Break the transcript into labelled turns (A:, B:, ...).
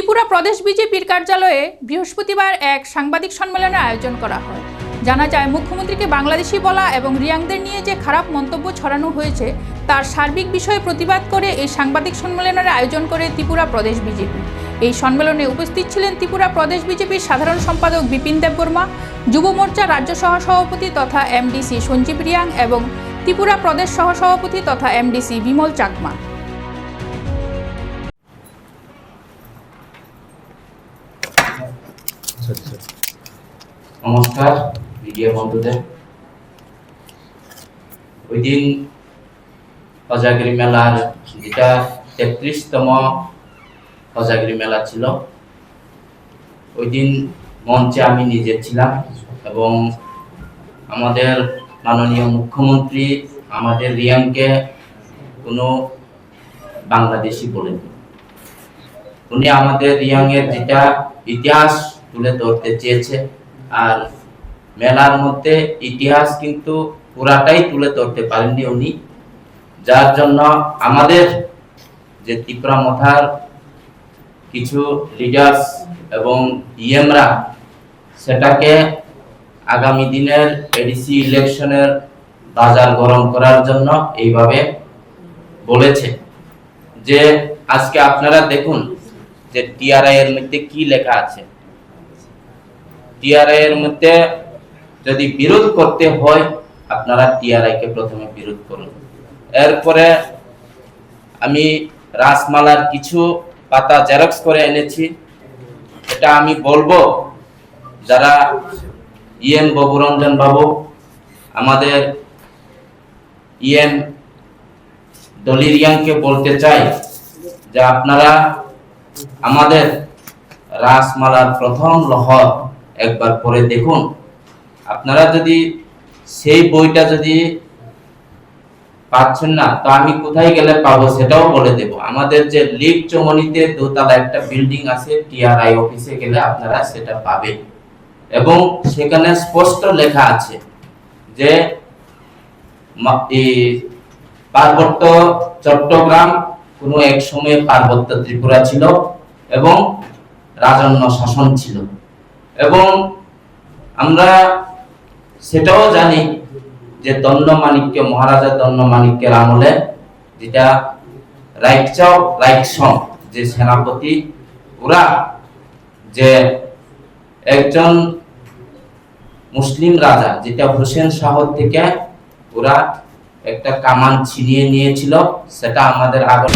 A: ত্রিপুরা প্রদেশ বিজেপির কার্যালয়ে বৃহস্পতিবার এক সাংবাদিক সম্মেলনের আয়োজন করা হয়। জানা যায়, মুখ্যমন্ত্রীকে বাংলাদেশি বলা এবং রিয়াংদের নিয়ে যে খারাপ মন্তব্য ছড়ানো হয়েছে, তার সার্বিক বিষয়ে প্রতিবাদ করে এই সাংবাদিক সম্মেলনের আয়োজন করে ত্রিপুরা প্রদেশ বিজেপি। এই সম্মেলনে উপস্থিত ছিলেন ত্রিপুরা প্রদেশ বিজেপির সাধারণ সম্পাদক বিপিন দেববর্মা যুব মোর্চা রাজ্য সহসভাপতি তথা এমডিসি সঞ্জীব রিয়াং এবং ত্রিপুরা প্রদেশ সহসভাপতি তথা এমডিসি বিমল চাকমা।
B: নমস্কার, মিডিয়া বন্ধুদের। ওই দিন অজাগিরি মেলার যেটা তেত্রিশতম অজাগিরি মেলা ছিল ওই দিন মঞ্চে আমি নিজে ছিলাম এবং আমাদের মাননীয় মুখ্যমন্ত্রী আমাদের রিয়াংকে কোনো বাংলাদেশি বলেন উনি আমাদের রিয়াংয়ের যেটা ইতিহাস তুলে ধরতে চেয়েছে। আর মেলার মধ্যে ইতিহাস কিন্তু পুরাটাই তুলে ধরতে পারেননি উনি। যার জন্য আমাদের যে ত্রিপুরা মথার কিছু লিডার্স এবং ইএমরা, সেটাকে আগামী দিনের এডিসি ইলেকশনের বাজার গরম করার জন্য এইভাবে বলেছে। যে আজকে আপনারা দেখুন যে টিআরআই এর মধ্যে কি লেখা আছে। টিআরআই এর মধ্যে যদি বিরোধ করতে হয়, আপনারা টিআরআই কে প্রথমে বিরোধ করুন। এরপরে আমি রাসমালার কিছু পাতা জেরক্স করে এনেছি। এটা আমি বলব, যারা ইএম বাবুরঞ্জন বাবু, আমাদের ইএম দলিরিয়াংকে বলতে চাই যে আপনারা আমাদের রাসমালার প্রথম লহর একবার পরে দেখুন। আপনারা যদি সেই বইটা যদি পাচ্ছেন না, তো আমি কোথায় গেলে পাবো সেটাও বলে দেব। আমাদের যে লিগ চমনিতে দোতলা একটা বিল্ডিং আছে টিআরআই অফিসে গেলে আপনারা সেটা পাবেন। এবং সেখানে স্পষ্ট লেখা আছে যে পার্বত্য চট্টগ্রাম কোনো এক সময়ে পার্বত্য ত্রিপুরা ছিল এবং রাজন্য শাসন ছিল। এবং আমরা সেটাও জানি যে দণ্ড মানিক্য মহারাজা দণ্ড মানিক্যের আমলে যেটা রাইকচাও রাইকসং যে সেনাপতি, ওরা যে একজন মুসলিম রাজা, যেটা হোসেন শাহ থেকে ওরা একটা কামান ছিনিয়ে নিয়েছিল, সেটা আমাদের আগর